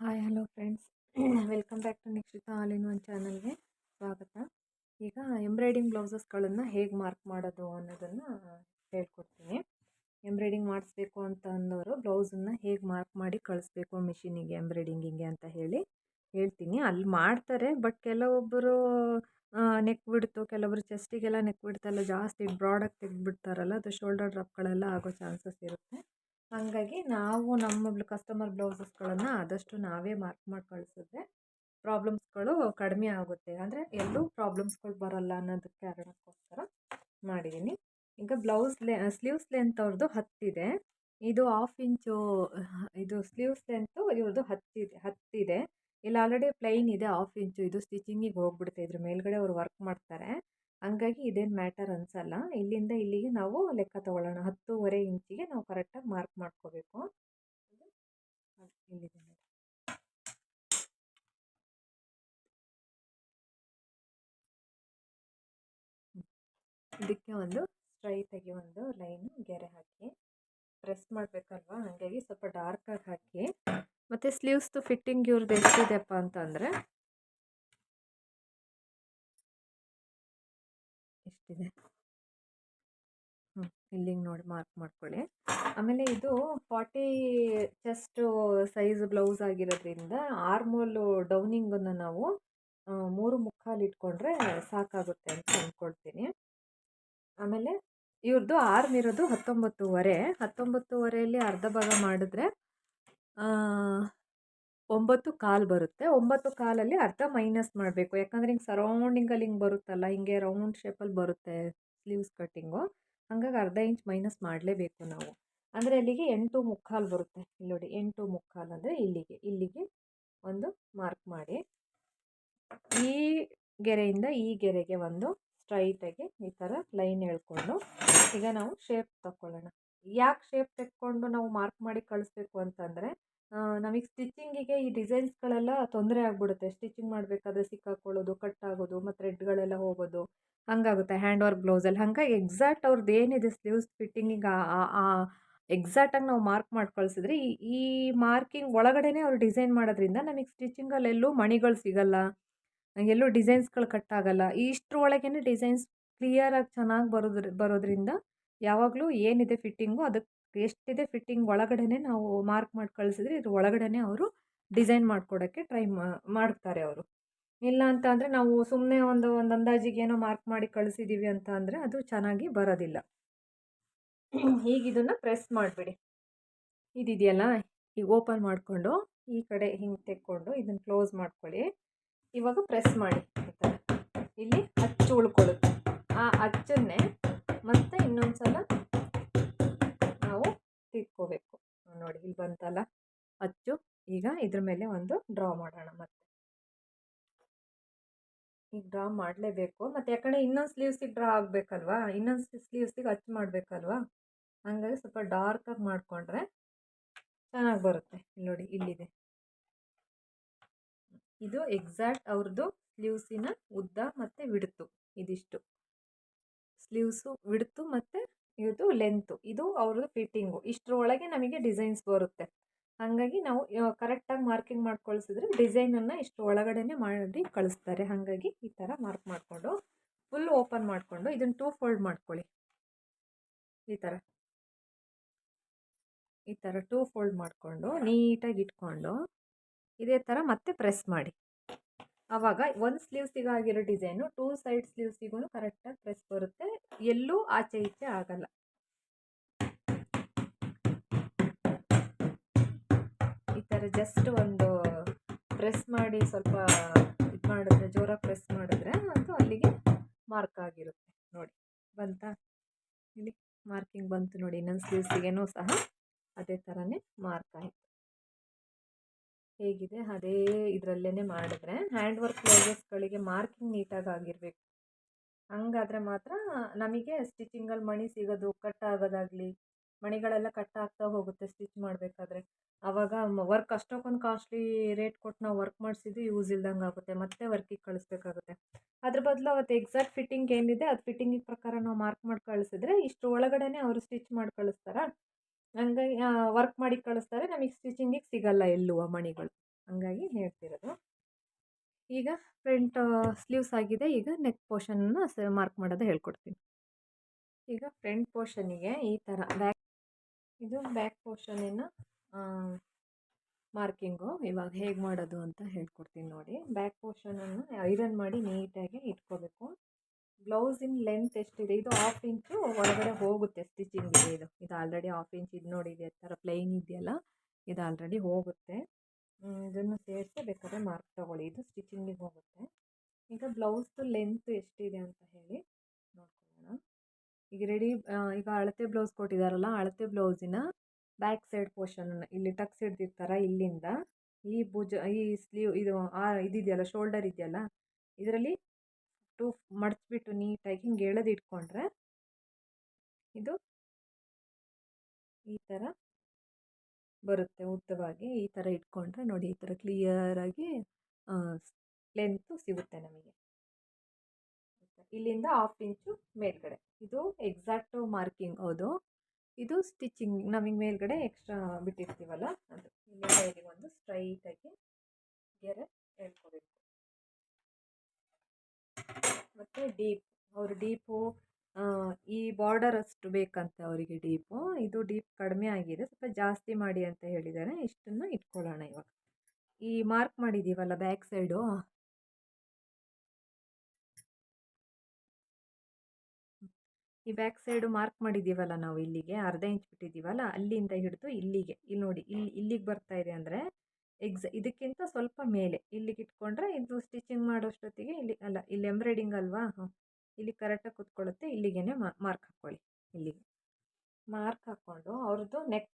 Hi hello friends welcome back to Nikshita all in one ಚಾನಲ್ಗೆ ಸ್ವಾಗತ. ಈಗ embroidering ಬ್ಲೌಸಸ್ಗಳನ್ನು ಹೇಗೆ ಮಾರ್ಕ್ ಮಾಡೋದು ಅನ್ನೋದನ್ನು ಹೇಳ್ಕೊಡ್ತೀನಿ. ಎಂಬ್ರಾಯ್ಡಿಂಗ್ ಮಾಡಿಸ್ಬೇಕು ಅಂತ ಅಂದವರು ಬ್ಲೌಸನ್ನು ಹೇಗೆ ಮಾರ್ಕ್ ಮಾಡಿ ಕಳಿಸ್ಬೇಕು ಮಿಷಿನಿಗೆ ಎಂಬ್ರಾಯ್ಡಿಂಗಿಗೆ ಅಂತ ಹೇಳಿ ಹೇಳ್ತೀನಿ. ಅಲ್ಲಿ ಮಾಡ್ತಾರೆ ಬಟ್ ಕೆಲವೊಬ್ಬರು ನೆಕ್ ಬಿಡ್ತು ಕೆಲವೊಬ್ರು ಚೆಸ್ಟಿಗೆಲ್ಲ ನೆಕ್ ಬಿಡ್ತಲ್ಲ ಜಾಸ್ತಿ ಬ್ರಾಡಾಗಿ ತೆಗೆದುಬಿಡ್ತಾರಲ್ಲ, ಅದು ಶೋಲ್ಡರ್ ಡ್ರಾಪ್ಗಳೆಲ್ಲ ಆಗೋ ಚಾನ್ಸಸ್ ಇರುತ್ತೆ. ಹಾಗಾಗಿ ನಾವು ನಮ್ಮ ಕಸ್ಟಮರ್ ಬ್ಲೌಸಸ್ಗಳನ್ನು ಆದಷ್ಟು ನಾವೇ ಮಾರ್ಕ್ ಮಾಡಿ ಕಳಿಸಿದ್ರೆ ಪ್ರಾಬ್ಲಮ್ಸ್ಗಳು ಕಡಿಮೆ ಆಗುತ್ತೆ. ಅಂದರೆ ಎಲ್ಲೂ ಪ್ರಾಬ್ಲಮ್ಸ್ಗಳು ಬರಲ್ಲ ಅನ್ನೋದು ಕಾರಣಕ್ಕೋಸ್ಕರ ಮಾಡಿದ್ದೀನಿ ಈಗ ಬ್ಲೌಸ್ ಲೆ ಸ್ಲೀವ್ಸ್ ಲೆಂತ್ ಅವ್ರದ್ದು ಹತ್ತಿದೆ. ಇದು ಹಾಫ್ ಇಂಚು ಇದು ಸ್ಲೀವ್ಸ್ ಲೆಂತು ಇವ್ರದ್ದು ಹತ್ತಿದೆ ಹತ್ತಿದೆ. ಇಲ್ಲಿ ಆಲ್ರೆಡಿ ಪ್ಲೈನ್ ಇದೆ ಹಾಫ್ ಇಂಚು ಇದು ಸ್ಟಿಚಿಂಗಿಗೆ ಹೋಗ್ಬಿಡುತ್ತೆ. ಇದ್ರ ಮೇಲ್ಗಡೆ ಅವ್ರು ವರ್ಕ್ ಮಾಡ್ತಾರೆ. ಹಂಗಾಗಿ ಇದೇನು ಮ್ಯಾಟರ್ ಅನ್ಸಲ್ಲ. ಇಲ್ಲಿಂದ ಇಲ್ಲಿಗೆ ನಾವು ಲೆಕ್ಕ ತಗೊಳ್ಳೋಣ. ಹತ್ತೂವರೆ ಇಂಚಿಗೆ ನಾವು ಕರೆಕ್ಟಾಗಿ ಮಾರ್ಕ್ ಮಾಡ್ಕೋಬೇಕು. ಇದಕ್ಕೆ ಒಂದು ಸ್ಟ್ರೈಟಾಗಿ ಒಂದು ಲೈನು ಗೆರೆ ಹಾಕಿ. ಪ್ರೆಸ್ ಮಾಡಬೇಕಲ್ವಾ? ಹಾಗಾಗಿ ಸ್ವಲ್ಪ ಡಾರ್ಕಾಗಿ ಹಾಕಿ. ಮತ್ತು ಸ್ಲೀವ್ಸ್ದು ಫಿಟ್ಟಿಂಗ್ ಇವ್ರದ್ದು ಎಷ್ಟಿದೆಪ್ಪ ಅಂತಂದರೆ ಎಷ್ಟಿದೆ ಹ್ಞೂ ಇಲ್ಲಿಗೆ ನೋಡಿ ಮಾರ್ಕ್ ಮಾಡ್ಕೊಳ್ಳಿ. ಆಮೇಲೆ ಇದು ಫಾರ್ಟಿ ಚೆಸ್ಟು ಸೈಜ್ ಬ್ಲೌಸ್ ಆಗಿರೋದ್ರಿಂದ ಆರ್ಮೋಲು ಡೌನಿಂಗನ್ನು ನಾವು ಮೂರು ಮುಕ್ಕಾಲು ಇಟ್ಕೊಂಡ್ರೆ ಸಾಕಾಗುತ್ತೆ ಅಂತ ಅಂದ್ಕೊಳ್ತೀನಿ ಆಮೇಲೆ ಇವ್ರದ್ದು ಆರ್ಮ್ ಇರೋದು ಹತ್ತೊಂಬತ್ತುವರೆ. ಹತ್ತೊಂಬತ್ತುವರೆಯಲ್ಲಿ ಅರ್ಧ ಭಾಗ ಮಾಡಿದ್ರೆ ಒಂಬತ್ತು ಕಾಲು ಬರುತ್ತೆ. ಒಂಬತ್ತು ಕಾಲಲ್ಲಿ ಅರ್ಧ ಮೈನಸ್ ಮಾಡಬೇಕು. ಯಾಕಂದರೆ ಹಿಂಗೆ ಸರೌಂಡಿಂಗಲ್ಲಿ ಹಿಂಗೆ ಬರುತ್ತಲ್ಲ, ಹಿಂಗೆ ರೌಂಡ್ ಶೇಪಲ್ಲಿ ಬರುತ್ತೆ ಸ್ಲೀವ್ಸ್ ಕಟ್ಟಿಂಗು. ಹಂಗಾಗಿ ಅರ್ಧ ಇಂಚ್ ಮೈನಸ್ ಮಾಡಲೇಬೇಕು ನಾವು. ಅಂದರೆ ಅಲ್ಲಿಗೆ ಎಂಟು ಮುಕ್ಕಾಲು ಬರುತ್ತೆ. ಇಲ್ಲಿ ನೋಡಿ, ಎಂಟು ಮುಕ್ಕಾಲು ಅಂದರೆ ಇಲ್ಲಿಗೆ. ಇಲ್ಲಿಗೆ ಒಂದು ಮಾರ್ಕ್ ಮಾಡಿ. ಈ ಗೆರೆಯಿಂದ ಈ ಗೆರೆಗೆ ಒಂದು ಸ್ಟ್ರೈಟಾಗಿ ಈ ಥರ ಲೈನ್ ಹೇಳ್ಕೊಂಡು ಈಗ ನಾವು ಶೇಪ್ ತಗೊಳ್ಳೋಣ ಯಾಕೆ ಶೇಪ್ ತೆಕ್ಕೊಂಡು ನಾವು ಮಾರ್ಕ್ ಮಾಡಿ ಕಳಿಸ್ಬೇಕು ಅಂತಂದರೆ ನಮಗೆ ಸ್ಟಿಚಿಂಗಿಗೆ ಈ ಡಿಸೈನ್ಸ್ಗಳೆಲ್ಲ ತೊಂದರೆ ಆಗಿಬಿಡುತ್ತೆ. ಸ್ಟಿಚಿಂಗ್ ಮಾಡಬೇಕಾದ್ರೆ ಸಿಕ್ಕಾಕೊಳ್ಳೋದು ಕಟ್ ಆಗೋದು ಮತ್ತು ರೆಡ್ಗಳೆಲ್ಲ ಹೋಗೋದು. ಹಂಗಾಗುತ್ತೆ. ಹ್ಯಾಂಡ್ ವರ್ಕ್ ಬ್ಲೌಸಲ್ಲಿ. ಹಂಗಾಗಿ ಎಕ್ಸಾಕ್ಟ್ ಅವ್ರದ್ದು ಏನಿದೆ ಸ್ಲೀವ್ಸ್ ಫಿಟ್ಟಿಂಗಿಗೆ ಎಕ್ಸಾಕ್ಟಾಗಿ ನಾವು ಮಾರ್ಕ್ ಮಾಡಿ ಕಳಿಸಿದ್ರೆ ಈ ಮಾರ್ಕಿಂಗ್ ಒಳಗಡೆನೇ ಅವ್ರು ಡಿಸೈನ್ ಮಾಡೋದ್ರಿಂದ ನಮಗೆ ಸ್ಟಿಚಿಂಗಲ್ಲಿ ಎಲ್ಲೂ ಮಣಿಗಳು ಸಿಗಲ್ಲ. ಎಲ್ಲೂ ಡಿಸೈನ್ಸ್ಗಳು ಕಟ್ ಆಗಲ್ಲ. ಡಿಸೈನ್ಸ್ ಕ್ಲಿಯರಾಗಿ ಚೆನ್ನಾಗಿ ಬರೋದ್ರ, ಬರೋದ್ರಿಂದ ಯಾವಾಗಲೂ ಏನಿದೆ ಫಿಟ್ಟಿಂಗು ಅದಕ್ಕೆ ಎಷ್ಟಿದೆ ಫಿಟ್ಟಿಂಗ್ ಒಳಗಡೆನೇ ನಾವು ಮಾರ್ಕ್ ಮಾಡಿ ಕಳಿಸಿದ್ರೆ ಇದ್ರ ಒಳಗಡೆನೇ ಅವರು ಡಿಸೈನ್ ಮಾಡಿಕೊಡೋಕ್ಕೆ ಟ್ರೈ ಮಾಡ್ತಾರೆ ಅವರು. ಇಲ್ಲ ಅಂತ ಅಂದರೆ ನಾವು ಸುಮ್ಮನೆ ಒಂದು ಒಂದು ಅಂದಾಜಿಗೆ ಏನೋ ಮಾರ್ಕ್ ಮಾಡಿ ಕಳಿಸಿದ್ದೀವಿ ಅಂತ ಅಂದರೆ ಅದು ಚೆನ್ನಾಗಿ ಬರೋದಿಲ್ಲ. ಈಗ ಇದನ್ನು ಪ್ರೆಸ್ ಮಾಡಿಬಿಡಿ. ಇದಿದೆಯಲ್ಲ, ಈಗ ಓಪನ್ ಮಾಡಿಕೊಂಡು ಈ ಕಡೆ ಹಿಂಗೆ ತೆಕ್ಕೊಂಡು ಇದನ್ನು ಕ್ಲೋಸ್ ಮಾಡ್ಕೊಳ್ಳಿ. ಇವಾಗ ಪ್ರೆಸ್ ಮಾಡಿ ಇಲ್ಲಿ ಅಚ್ಚು ಉಳ್ಕೊಳ್ಳುತ್ತೆ. ಆ ಅಚ್ಚನ್ನೇ ಮತ್ತೆ ಇನ್ನೊಂದು ಸಲ ತಿಕ್ಕೋಬೇಕು ನೋಡಿ ಇಲ್ಲಿ ಬಂತಲ್ಲ? ಅಚ್ಚು. ಈಗ ಇದ್ರ ಮೇಲೆ ಒಂದು ಡ್ರಾ ಮಾಡೋಣ ಮತ್ತೆ. ಈಗ ಡ್ರಾ ಮಾಡಲೇಬೇಕು. ಮತ್ತು ಯಾಕಂದರೆ ಇನ್ನೊಂದು ಸ್ಲೀವ್ಸಿಗೆ ಡ್ರಾ ಆಗಬೇಕಲ್ವಾ? ಇನ್ನೊಂದು ಸ್ಲೀವ್ಸಿಗೆ ಅಚ್ಚು ಮಾಡಬೇಕಲ್ವಾ? ಹಾಗಾಗಿ ಸ್ವಲ್ಪ ಡಾರ್ಕಾಗಿ ಮಾಡಿಕೊಂಡ್ರೆ ಚೆನ್ನಾಗಿ ಬರುತ್ತೆ. ನೋಡಿ, ಇಲ್ಲಿದೆ. ಇದು ಎಕ್ಸಾಕ್ಟ್ ಅವ್ರದ್ದು ಸ್ಲೀವ್ಸಿನ ಉದ್ದ ಮತ್ತು ವಿಡ್ತು ಇದಿಷ್ಟು. ಸ್ಲೀವ್ಸು ವಿಡ್ತು ಮತ್ತು ಇದು ಲೆಂತು ಇದು ಅವ್ರದ್ದು ಫಿಟ್ಟಿಂಗು ಇಷ್ಟರೊಳಗೆ ನಮಗೆ ಡಿಸೈನ್ಸ್ ಬರುತ್ತೆ. ಹಾಗಾಗಿ ನಾವು ಕರೆಕ್ಟಾಗಿ ಮಾರ್ಕಿಂಗ್ ಮಾಡ್ಕೊಳ್ಸಿದ್ರೆ ಕಳಿಸಿದ್ರೆ ಡಿಸೈನನ್ನು ಇಷ್ಟು ಒಳಗಡೆನೆ ಮಾಡಿ ಕಳಿಸ್ತಾರೆ. ಹಾಗಾಗಿ ಈ ಥರ ಮಾರ್ಕ್ ಮಾಡಿಕೊಂಡು ಫುಲ್ ಓಪನ್ ಮಾಡಿಕೊಂಡು ಇದನ್ನು ಟೂ ಫೋಲ್ಡ್ ಮಾಡ್ಕೊಳ್ಳಿ. ಈ ಥರ ಈ ಥರ ಟೂ ಫೋಲ್ಡ್ ಮಾಡಿಕೊಂಡು, ನೀಟಾಗಿ ಇಟ್ಕೊಂಡು, ಇದೇ ಥರ ಮತ್ತೆ ಪ್ರೆಸ್ ಮಾಡಿ. ಆವಾಗ ಒಂದು ಸ್ಲೀವ್ಸಿಗೆ ಆಗಿರೋ ಡಿಸೈನು ಟೂ ಸೈಡ್ ಸ್ಲೀವ್ಸಿಗೂ ಕರೆಕ್ಟಾಗಿ ಪ್ರೆಸ್ ಬರುತ್ತೆ. ಎಲ್ಲೂ ಆಚೆ ಈಚೆ ಆಗಲ್ಲ. ಈ ಥರ ಜಸ್ಟ್ ಒಂದು ಪ್ರೆಸ್ ಮಾಡಿ ಸ್ವಲ್ಪ ಇದು ಮಾಡಿದ್ರೆ, ಜೋರಾಗಿ ಪ್ರೆಸ್ ಮಾಡಿದ್ರೆ ಅದು ಅಲ್ಲಿಗೆ ಮಾರ್ಕ್ ಆಗಿರುತ್ತೆ. ನೋಡಿ, ಬಂತಾ? ಇಲ್ಲಿ ಮಾರ್ಕಿಂಗ್ ಬಂತು ನೋಡಿ, ಇನ್ನೊಂದು ಸ್ಲೀವ್ಸಿಗೇನೂ ಸಹ ಅದೇ ಥರನೇ ಮಾರ್ಕ್ ಆಯಿತು. ಹೇಗಿದೆ? ಅದೇ ಇದರಲ್ಲೇ ಮಾಡಿದ್ರೆ. ಹ್ಯಾಂಡ್ ವರ್ಕ್ ಬ್ಲೌಸಸ್ಗಳಿಗೆ ಮಾರ್ಕಿಂಗ್ ನೀಟಾಗಿ ಆಗಿರಬೇಕು. ಹಂಗಾದ್ರೆ ಮಾತ್ರ ನಮಗೆ ಸ್ಟಿಚಿಂಗಲ್ಲಿ ಮಣಿ ಸಿಗೋದು ಕಟ್ ಆಗೋದಾಗಲಿ, ಮಣಿಗಳೆಲ್ಲ ಕಟ್ ಆಗ್ತಾ ಹೋಗುತ್ತೆ ಸ್ಟಿಚ್ ಮಾಡಬೇಕಾದ್ರೆ. ಆವಾಗ ವರ್ಕ್ ಅಷ್ಟೊಕ್ಕೊಂದು ಕಾಸ್ಟ್ಲಿ ರೇಟ್ ಕೊಟ್ಟು ನಾವು ವರ್ಕ್ ಮಾಡಿಸಿದ್ದು ಯೂಸ್ ಇಲ್ದಂಗೆ ಆಗುತ್ತೆ. ಮತ್ತೆ ವರ್ಕಿಗೆ ಕಳಿಸ್ಬೇಕಾಗುತ್ತೆ. ಅದ್ರ ಬದಲು ಅವತ್ತು ಎಕ್ಸಾಕ್ಟ್ ಫಿಟ್ಟಿಂಗ್ ಏನಿದೆ, ಅದು ಫಿಟ್ಟಿಂಗಿಗೆ ಪ್ರಕಾರ ನಾವು ಮಾರ್ಕ್ ಮಾಡಿ ಕಳಿಸಿದ್ರೆ ಇಷ್ಟು ಒಳಗಡೆನೆ ಅವರು ಸ್ಟಿಚ್ ಮಾಡಿ ಕಳಿಸ್ತಾರ? ಹಂಗಾಗಿ ವರ್ಕ್ ಮಾಡಿ ಕಳಿಸ್ತಾರೆ. ನಮಗೆ ಸ್ಟಿಚಿಂಗಿಗೆ ಸಿಗಲ್ಲ ಎಲ್ಲೂ ಮಣಿಗಳು. ಹಂಗಾಗಿ ಹೇಳ್ತಿರೋದು. ಈಗ ಫ್ರಂಟ್ ಸ್ಲೀವ್ಸ್ ಆಗಿದೆ. ಈಗ ನೆಕ್ ಪೋರ್ಷನನ್ನು ಸ ಮಾರ್ಕ್ ಮಾಡೋದು ಹೇಳ್ಕೊಡ್ತೀನಿ. ಈಗ ಫ್ರಂಟ್ ಪೋರ್ಷನಿಗೆ ಈ ಥರ ಬ್ಯಾಕ್ ಇದು ಬ್ಯಾಕ್ ಪೋರ್ಷನಿನ ಮಾರ್ಕಿಂಗು ಇವಾಗ ಹೇಗೆ ಮಾಡೋದು ಅಂತ ಹೇಳ್ಕೊಡ್ತೀನಿ ನೋಡಿ. ಬ್ಯಾಕ್ ಪೋರ್ಷನನ್ನು ಐರನ್ ಮಾಡಿ ನೀಟಾಗಿ ಇಟ್ಕೋಬೇಕು. ಬ್ಲೌಸಿನ ಲೆಂತ್ ಎಷ್ಟಿದೆ? ಇದು ಹಾಫ್ ಇಂಚು ಒಳಗಡೆ ಹೋಗುತ್ತೆ ಸ್ಟಿಚಿಂಗಿಗೆ ಇದು ಇದು ಆಲ್ರೆಡಿ ಹಾಫ್ ಇಂಚ್ ಇದು ನೋಡಿ ಇದೆ ಥರ ಪ್ಲೈನ್ ಇದೆಯಲ್ಲ? ಇದು ಆಲ್ರೆಡಿ ಹೋಗುತ್ತೆ. ಇದನ್ನು ಸೇರಿಸಿ ಬೇಕಾದ್ರೆ ಮಾರ್ಕ್ ತೊಗೊಳ್ಳಿ. ಇದು ಸ್ಟಿಚಿಂಗಿಗೆ ಹೋಗುತ್ತೆ. ಈಗ ಬ್ಲೌಸ್ದು ಲೆಂತ್ ಎಷ್ಟಿದೆ ಅಂತ ಹೇಳಿ ನೋಡ್ಕೊಳ್ಳೋಣ. ಈಗ ರೆಡಿ ಈಗ ಅಳತೆ ಬ್ಲೌಸ್ ಕೊಟ್ಟಿದ್ದಾರಲ್ಲ ಅಳತೆ ಬ್ಲೌಸಿನ ಬ್ಯಾಕ್ ಸೈಡ್ ಪೋರ್ಷನನ್ನು ಇಲ್ಲಿ ಟಕ್ಸ್ ಹಿಡ್ದಿರ್ತಾರ ಇಲ್ಲಿಂದ ಈ ಭುಜ, ಈ ಸ್ಲೀವ್ ಇದು, ಆ, ಇದಿದೆಯಲ್ಲ ಶೋಲ್ಡರ್ ಇದೆಯಲ್ಲ, ಇದರಲ್ಲಿ ಟು ಮಡಚ್ಬಿಟ್ಟು ನೀಟಾಗಿ ಹಿಂಗೆ ಎಳೆದು ಇಟ್ಕೊಂಡ್ರೆ ಇದು ಈ ಥರ ಬರುತ್ತೆ ಉದ್ದವಾಗಿ. ಈ ಥರ ಇಟ್ಕೊಂಡ್ರೆ ನೋಡಿ ಈ ಥರ ಕ್ಲಿಯರಾಗಿ ಲೆಂತು ಸಿಗುತ್ತೆ ನಮಗೆ. ಇಲ್ಲಿಂದ ಹಾಫ್ ಇಂಚು ಮೇಲ್ಗಡೆ. ಇದು ಎಕ್ಸಾಕ್ಟು ಮಾರ್ಕಿಂಗ್ ಹೌದು. ಇದು ಸ್ಟಿಚಿಂಗ್ ನಮಗೆ ಮೇಲ್ಗಡೆ ಎಕ್ಸ್ಟ್ರಾ ಬಿಟ್ಟಿರ್ತೀವಲ್ಲ ಅದು. ಇಲ್ಲಿಂದ ಇಲ್ಲಿ ಒಂದು ಸ್ಟ್ರೈಟಾಗಿ ಗೆರೆ ಹೇಳ್ಕೋಬೇಕು ಮತ್ತು ಡೀಪ್, ಅವರು ಡೀಪು ಈ ಬಾರ್ಡರ್ ಅಷ್ಟು ಬೇಕಂತೆ ಅವರಿಗೆ ಡೀಪು. ಇದು ಡೀಪ್ ಕಡಿಮೆ ಆಗಿದೆ. ಸ್ವಲ್ಪ ಜಾಸ್ತಿ ಮಾಡಿ ಅಂತ ಹೇಳಿದ್ದಾರೆ ಇಷ್ಟನ್ನು ಇಟ್ಕೊಳ್ಳೋಣ ಇವಾಗ. ಈ ಮಾರ್ಕ್ ಮಾಡಿದ್ದೀವಲ್ಲ ಬ್ಯಾಕ್ ಸೈಡು ಈ ಬ್ಯಾಕ್ ಸೈಡು ಮಾರ್ಕ್ ಮಾಡಿದ್ದೀವಲ್ಲ ನಾವು ಇಲ್ಲಿಗೆ? ಅರ್ಧ ಇಂಚ್ ಬಿಟ್ಟಿದ್ದೀವಲ್ಲ ಅಲ್ಲಿಂದ ಹಿಡಿದು ಇಲ್ಲಿಗೆ. ಇಲ್ಲಿ ನೋಡಿ ಇಲ್ಲಿ ಇಲ್ಲಿಗೆ ಬರ್ತಾ ಇದೆ ಅಂದರೆ ಎಕ್ಸ್, ಇದಕ್ಕಿಂತ ಸ್ವಲ್ಪ ಮೇಲೆ. ಇಲ್ಲಿಗೆ ಇಟ್ಕೊಂಡ್ರೆ ಇದು ಸ್ಟಿಚಿಂಗ್ ಮಾಡೋಷ್ಟೊತ್ತಿಗೆ ಇಲ್ಲಿ, ಅಲ್ಲ, ಇಲ್ಲಿ ಎಂಬ್ರಾಯ್ಡಿಂಗ್ ಅಲ್ವಾ? ಹಾಂ. ಇಲ್ಲಿ ಕರೆಕ್ಟಾಗಿ ಕುತ್ಕೊಳ್ಳುತ್ತೆ. ಇಲ್ಲಿಗೇ ಮಾರ್ಕ್ ಹಾಕ್ಕೊಳ್ಳಿ ಇಲ್ಲಿಗೆ. ಮಾರ್ಕ್ ಹಾಕ್ಕೊಂಡು ಅವ್ರದ್ದು ನೆಕ್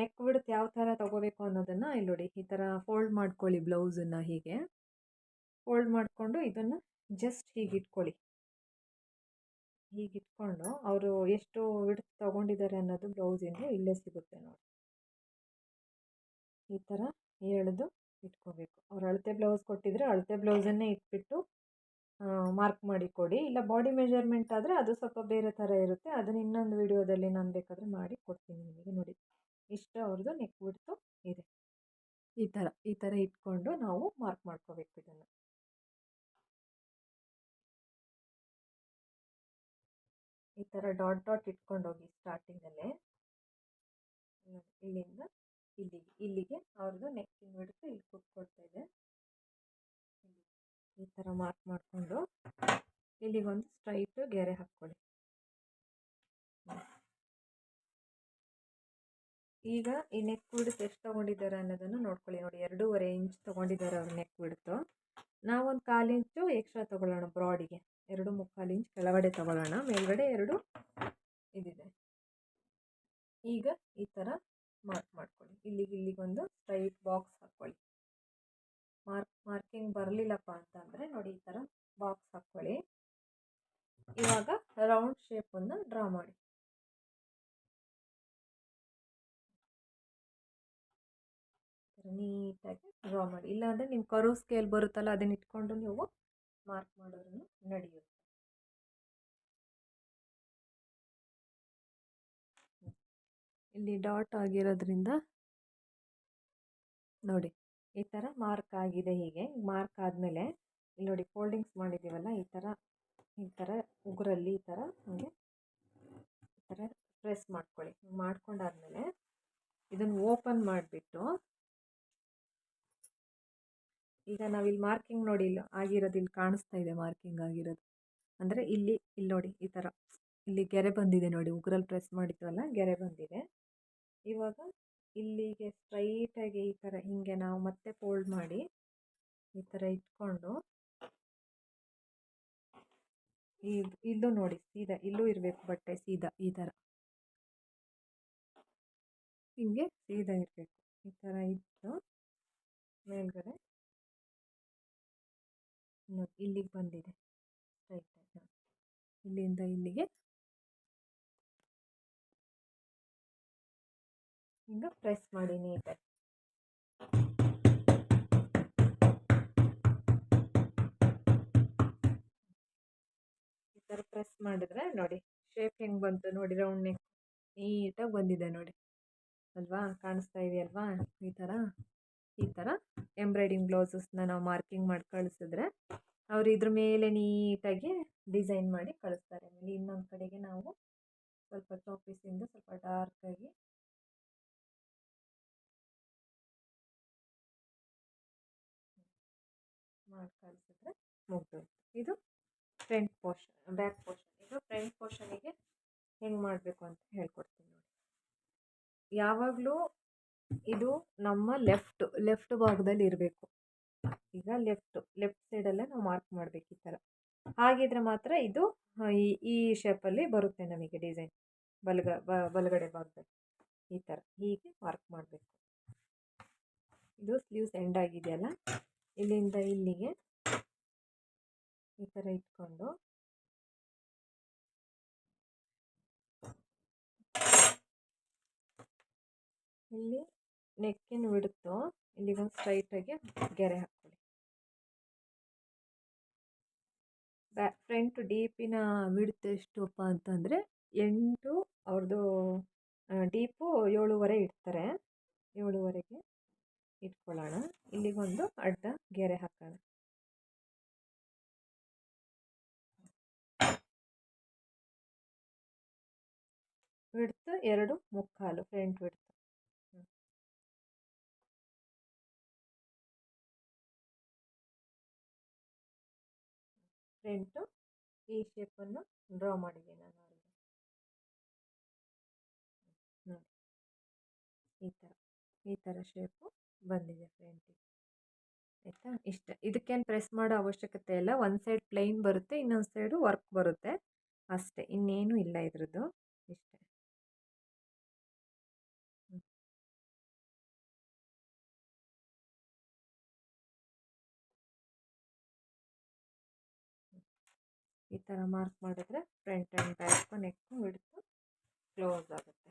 ನೆಕ್ ಬಿಡುತ್ತೆ ಯಾವ ಥರ ತೊಗೋಬೇಕು ಅನ್ನೋದನ್ನು ಇಲ್ಲಿ ನೋಡಿ. ಈ ಥರ ಫೋಲ್ಡ್ ಮಾಡ್ಕೊಳ್ಳಿ ಬ್ಲೌಸನ್ನು ಹೀಗೆ. ಫೋಲ್ಡ್ ಮಾಡಿಕೊಂಡು ಇದನ್ನು ಜಸ್ಟ್ ಹೀಗೆ ಇಟ್ಕೊಳ್ಳಿ. ಹೀಗೆ ಇಟ್ಕೊಂಡು ಅವರು ಎಷ್ಟು ವಿಡ್ತ್ ತೊಗೊಂಡಿದ್ದಾರೆ ಅನ್ನೋದು ಬ್ಲೌಸಿಂದು ಇಲ್ಲೇ ಸಿಗುತ್ತೆ ನೋಡಿ. ಈ ಥರ ಎಳೆದು ಇಟ್ಕೋಬೇಕು. ಅವ್ರು ಅಳತೆ ಬ್ಲೌಸ್ ಕೊಟ್ಟಿದ್ರೆ ಅಳತೆ ಬ್ಲೌಸನ್ನೇ ಇಟ್ಬಿಟ್ಟು ಮಾರ್ಕ್ ಮಾಡಿ ಕೊಡಿ. ಇಲ್ಲ ಬಾಡಿ ಮೆಜರ್ಮೆಂಟ್ ಆದರೆ ಅದು ಸ್ವಲ್ಪ ಬೇರೆ ಥರ ಇರುತ್ತೆ. ಅದನ್ನು ಇನ್ನೊಂದು ವಿಡಿಯೋದಲ್ಲಿ ನಾನು ಬೇಕಾದರೆ ಮಾಡಿ ಕೊಡ್ತೀನಿ ನಿಮಗೆ ನೋಡಿ. ಇಷ್ಟು ಅವ್ರದ್ದು ನೆಕ್ ಬಿಡ್ತು ಇದೆ. ಈ ಥರ ಈ ಥರ ಇಟ್ಕೊಂಡು ನಾವು ಮಾರ್ಕ್ ಮಾಡ್ಕೋಬೇಕು ಇದನ್ನು. ಈ ಥರ ಡಾಟ್ ಡಾಟ್ ಇಟ್ಕೊಂಡು ಹೋಗಿ ಸ್ಟಾರ್ಟಿಂಗಲ್ಲೇ ಇಲ್ಲಿಂದ ಇಲ್ಲಿಗೆ ಇಲ್ಲಿಗೆ ಅವ್ರದ್ದು ನೆಕ್ಕಿನ ಬಿಡ್ತು ಇಲ್ಲಿ ಕೂತ್ಕೊಳ್ತಾ ಇದೆ ಈ ಥರ ಮಾರ್ಕ್ ಮಾಡಿಕೊಂಡು ಇಲ್ಲಿಗೊಂದು ಸ್ಟ್ರೈಟ್ ಗೆರೆ ಹಾಕ್ಕೊಳ್ಳಿ. ಈಗ ಈ ನೆಕ್ ಬಿಡ್ತು ಎಷ್ಟು ತೊಗೊಂಡಿದ್ದಾರೆ ಅನ್ನೋದನ್ನು ನೋಡ್ಕೊಳ್ಳಿ ನೋಡಿ. ಎರಡೂವರೆ ಇಂಚ್ ತೊಗೊಂಡಿದ್ದಾರೆ ಅವ್ರ ನೆಕ್ ಬಿಡ್ತು ನಾವೊಂದು ಕಾಲು ಇಂಚು ಎಕ್ಸ್ಟ್ರಾ ತೊಗೊಳ್ಳೋಣ ಬ್ರಾಡಿಗೆ ಎರಡು ಮುಕ್ಕಾಲು ಇಂಚ್ ಕೆಳಗಡೆ ತೊಗೊಳ್ಳೋಣ. ಮೇಲ್ಗಡೆ ಎರಡು ಇದಿದೆ. ಈಗ ಈ ಥರ ಮಾರ್ಕ್ ಮಾಡ್ಕೊಳ್ಳಿ. ಇಲ್ಲಿಗೆ ಇಲ್ಲಿಗೊಂದು ಸ್ಟ್ರೈಟ್ ಬಾಕ್ಸ್ ಹಾಕ್ಕೊಳ್ಳಿ ಮಾರ್ಕ್ ಮಾರ್ಕಿಂಗ್ ಬರಲಿಲ್ಲಪ್ಪ ಅಂತಂದರೆ ನೋಡಿ ಈ ಥರ ಬಾಕ್ಸ್ ಹಾಕ್ಕೊಳ್ಳಿ ಇವಾಗ ರೌಂಡ್ ಶೇಪನ್ನು ಡ್ರಾ ಮಾಡಿ. ನೀಟಾಗಿ ಡ್ರಾ ಮಾಡಿ. ಇಲ್ಲಾಂದರೆ ನಿಮ್ಮ ಕರು ಸ್ಕೇಲ್ ಬರುತ್ತಲ್ಲ, ಅದನ್ನ ಇಟ್ಕೊಂಡು ನೀವು ಮಾರ್ಕ್ ಮಾಡೋದ್ರೂ ನಡೆಯುತ್ತೆ ಇಲ್ಲಿ ಡಾಟ್ ಆಗಿರೋದ್ರಿಂದ ನೋಡಿ, ಈ ಥರ ಮಾರ್ಕ್ ಆಗಿದೆ ಹೀಗೆ. ಮಾರ್ಕ್ ಆದಮೇಲೆ ಇಲ್ಲಿ ನೋಡಿ ಫೋಲ್ಡಿಂಗ್ಸ್ ಮಾಡಿದ್ದೀವಲ್ಲ, ಈ ಥರ ಈ ಥರ ಉಗುರಲ್ಲಿ ಈ ಥರ ಹಾಗೆ ಈ ಥರ ಪ್ರೆಸ್ ಮಾಡ್ಕೊಳ್ಳಿ. ಮಾಡ್ಕೊಂಡಾದ್ಮೇಲೆ ಇದನ್ನು ಓಪನ್ ಮಾಡಿಬಿಟ್ಟು ಈಗ ನಾವಿಲ್ಲಿ ಮಾರ್ಕಿಂಗ್ ನೋಡಿ, ಇಲ್ಲಿ ಆಗಿರೋದು ಇಲ್ಲಿ ಕಾಣಿಸ್ತಾ ಇದೆ ಮಾರ್ಕಿಂಗ್ ಆಗಿರೋದು. ಅಂದರೆ ಇಲ್ಲಿ ಇಲ್ಲಿ ನೋಡಿ ಈ ಥರ ಇಲ್ಲಿ ಗೆರೆ ಬಂದಿದೆ ನೋಡಿ, ಉಗುರಲ್ಲಿ ಪ್ರೆಸ್ ಮಾಡಿದ್ವಲ್ಲ, ಗೆರೆ ಬಂದಿದೆ. ಇವಾಗ ಇಲ್ಲಿಗೆ ಸ್ಟ್ರೈಟಾಗಿ ಈ ಥರ ಹಿಂಗೆ ನಾವು ಮತ್ತೆ ಫೋಲ್ಡ್ ಮಾಡಿ ಈ ಥರ ಇಟ್ಕೊಂಡು ಇದು, ಇಲ್ಲೂ ನೋಡಿ ಸೀದಾ, ಇಲ್ಲೂ ಇರಬೇಕು ಬಟ್ಟೆ ಸೀದಾ ಈ ಥರ ಹಿಂಗೆ ಸೀದಾ ಇರಬೇಕು. ಈ ಥರ ಇಟ್ಟು ಮೇಲ್ಗಡೆ ಇಲ್ಲಿಗೆ ಬಂದಿದೆ. ಸ್ಟ್ರೈಟಾಗಿ ಇಲ್ಲಿಂದ ಇಲ್ಲಿಗೆ ಹಿಂಗೆ ಪ್ರೆಸ್ ಮಾಡಿ ನೀಟಾಗಿ ಈ ಥರ ಪ್ರೆಸ್ ಮಾಡಿದ್ರೆ ನೋಡಿ ಶೇಪ್ ಹೆಂಗೆ ಬಂತು ನೋಡಿ ರೌಂಡ್ ನೆಕ್ ನೀಟಾಗಿ ಬಂದಿದೆ ನೋಡಿ. ಅಲ್ವಾ? ಕಾಣಿಸ್ತಾ ಇದೆಯಲ್ವಾ? ಈ ಥರ ಈ ಥರ ಎಂಬ್ರಾಯ್ಡಿಂಗ್ ಬ್ಲೌಸಸ್ನ ನಾವು ಮಾರ್ಕಿಂಗ್ ಮಾಡಿ ಕಳಿಸಿದ್ರೆ ಅವರು ಇದ್ರ ಮೇಲೆ ನೀಟಾಗಿ ಡಿಸೈನ್ ಮಾಡಿ ಕಳಿಸ್ತಾರೆ. ಆಮೇಲೆ ಇನ್ನೊಂದು ಕಡೆಗೆ ನಾವು ಸ್ವಲ್ಪ ಚಾಪೀಸಿಂದ ಸ್ವಲ್ಪ ಡಾರ್ಕಾಗಿ ಮಾಡಿ ಕಳಿಸಿದ್ರೆ ಇದು ಫ್ರಂಟ್ ಪೋರ್ಷನ್ ಬ್ಯಾಕ್ ಪೋರ್ಷನ್ ಇದು ಫ್ರಂಟ್ ಪೋರ್ಷನಿಗೆ ಹೆಂಗೆ ಮಾಡಬೇಕು ಅಂತ ಹೇಳ್ಕೊಡ್ತೀನಿ ನೋಡಿ. ಯಾವಾಗಲೂ ಇದು ನಮ್ಮ ಲೆಫ್ಟ್ ಲೆಫ್ಟ್ ಭಾಗದಲ್ಲಿ ಇರಬೇಕು. ಈಗ ಲೆಫ್ಟ್ ಲೆಫ್ಟ್ ಸೈಡಲ್ಲೇ ನಾವು ಮಾರ್ಕ್ ಮಾಡಬೇಕು ಈ ಥರ. ಹಾಗಿದ್ರೆ ಮಾತ್ರ ಇದು ಈ ಈ ಶೇಪಲ್ಲಿ ಬರುತ್ತೆ ನಮಗೆ ಡಿಸೈನ್ ಬಲಗ ಬಲಗಡೆ ಭಾಗದಲ್ಲಿ ಈ ಥರ ಹೀಗೆ ಮಾರ್ಕ್ ಮಾಡಬೇಕು. ಇದು ಸ್ಲೀವ್ಸ್ ಎಂಡ್ ಆಗಿದೆಯಲ್ಲ? ಇಲ್ಲಿಂದ ಇಲ್ಲಿಗೆ ಈ ಥರ ಇಟ್ಕೊಂಡು. ಇಲ್ಲಿ ನೆಕ್ಕಿನ ಬಿಡುತ್ತೋ ಇಲ್ಲಿಗೊಂದು ಸ್ಟ್ರೈಟಾಗಿ ಗೆರೆ ಹಾಕ್ಕೊಳ್ಳಿ. ಬ್ಯಾ ಫ್ರಂಟ್ ಡೀಪಿನ ಬಿಡುತ್ತೆ ಎಷ್ಟಪ್ಪ ಅಂತಂದರೆ ಎಂಟು ಅವ್ರದ್ದು ಡೀಪು ಏಳುವರೆ ಇಡ್ತಾರೆ. ಏಳುವರೆಗೆ. ಇಟ್ಕೊಳ್ಳೋಣ. ಇಲ್ಲಿಗೊಂದು ಅಡ್ಡ ಗೆರೆ ಹಾಕೋಣ. ವಿಡ್ತ್ ಎರಡು ಮುಕ್ಕಾಲು ಫ್ರಂಟ್ ವಿಡ್ತ್. ಫ್ರಂಟು ಈ ಶೇಪನ್ನು ಡ್ರಾ ಮಾಡಿದ್ದೀನಿ ನಾನು ಅವರಿಗೆ ನೋಡಿ. ಈ ಥರ ಈ ಥರ ಶೇಪು. ಬಂದಿದೆ ಪೇಂಟಿಂಗ್ ಆಯಿತಾ? ಇಷ್ಟ. ಇದಕ್ಕೇನು ಪ್ರೆಸ್ ಮಾಡೋ ಅವಶ್ಯಕತೆ ಇಲ್ಲ. ಒಂದು ಸೈಡ್ ಪ್ಲೈನ್ ಬರುತ್ತೆ, ಇನ್ನೊಂದು ಸೈಡು ವರ್ಕ್ ಬರುತ್ತೆ. ಅಷ್ಟೇ. ಇನ್ನೇನು ಇಲ್ಲ ಇದ್ರದ್ದು. ಇಷ್ಟೇ. ಈ ಥರ ಮಾರ್ಕ್ ಮಾಡಿದ್ರೆ ಫ್ರಂಟ್ ಆ್ಯಂಡ್ ಬ್ಯಾಕ್ ನೆಕ್ಕು ಹಿಡಿದು ಕ್ಲೋಸ್ ಆಗುತ್ತೆ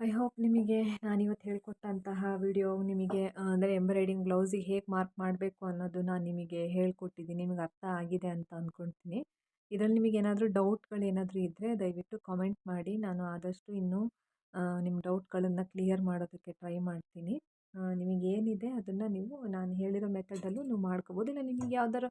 ಐ ಹೋಪ್ ನಿಮಗೆ ನಾನು ಇವತ್ತು ಹೇಳ್ಕೊಟ್ಟಂತಹ ವಿಡಿಯೋ ನಿಮಗೆ ಅಂದರೆ ಎಂಬ್ರಾಯ್ಡಿಂಗ್ ಬ್ಲೌಸಿಗೆ ಹೇಗೆ ಮಾರ್ಕ್ ಮಾಡಬೇಕು ಅನ್ನೋದು ನಾನು ನಿಮಗೆ ಹೇಳ್ಕೊಟ್ಟಿದ್ದೀನಿ. ನಿಮಗೆ ಅರ್ಥ ಆಗಿದೆ ಅಂತ ಅಂದ್ಕೊಳ್ತೀನಿ ಇದರಲ್ಲಿ ನಿಮಗೆ ಏನಾದರೂ ಡೌಟ್ಗಳು ಏನಾದರೂ ಇದ್ದರೆ ದಯವಿಟ್ಟು ಕಾಮೆಂಟ್ ಮಾಡಿ. ನಾನು ಆದಷ್ಟು ಇನ್ನೂ ನಿಮ್ಮ ಡೌಟ್ಗಳನ್ನು ಕ್ಲಿಯರ್ ಮಾಡೋದಕ್ಕೆ ಟ್ರೈ ಮಾಡ್ತೀನಿ. ನಿಮಗೆ ಏನಿದೆ ಅದನ್ನು ನೀವು, ನಾನು ಹೇಳಿರೋ ಮೆಥಡಲ್ಲೂ ನೀವು ಮಾಡ್ಕೋಬೋದು. ಇಲ್ಲ ನಿಮಗೆ ಯಾವ್ದಾರು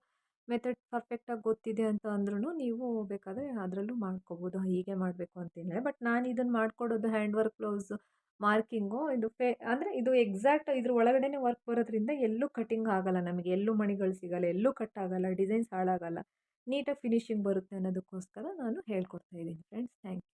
ಮೆಥಡ್ ಪರ್ಫೆಕ್ಟಾಗಿ ಗೊತ್ತಿದೆ ಅಂತ ಅಂದ್ರೂ ನೀವು ಬೇಕಾದರೆ ಅದರಲ್ಲೂ ಮಾಡ್ಕೋಬೋದು. ಹೀಗೆ ಮಾಡಬೇಕು ಅಂತೇನಿಲ್ಲ ಬಟ್ ನಾನು ಇದನ್ನು ಮಾಡಿಕೊಡೋದು ಹ್ಯಾಂಡ್ ವರ್ಕ್ ಬ್ಲೌಸು, ಮಾರ್ಕಿಂಗು, ಇದು ಫೇ, ಅಂದರೆ ಇದು ಎಕ್ಸಾಕ್ಟ್ ಇದ್ರ ಒಳಗಡೆನೇ ವರ್ಕ್ ಬರೋದ್ರಿಂದ ಎಲ್ಲೂ ಕಟಿಂಗ್ ಆಗೋಲ್ಲ ನಮಗೆ. ಎಲ್ಲೂ ಮಣಿಗಳು ಸಿಗಲ್ಲ, ಎಲ್ಲೂ ಕಟ್ ಆಗಲ್ಲ ಡಿಸೈನ್ಸ್ ಹಾಳಾಗಲ್ಲ. ನೀಟಾಗಿ ಫಿನಿಶಿಂಗ್ ಬರುತ್ತೆ ಅನ್ನೋದಕ್ಕೋಸ್ಕರ ನಾನು ಹೇಳ್ಕೊಡ್ತಾ ಇದ್ದೀನಿ. Friends, thank you.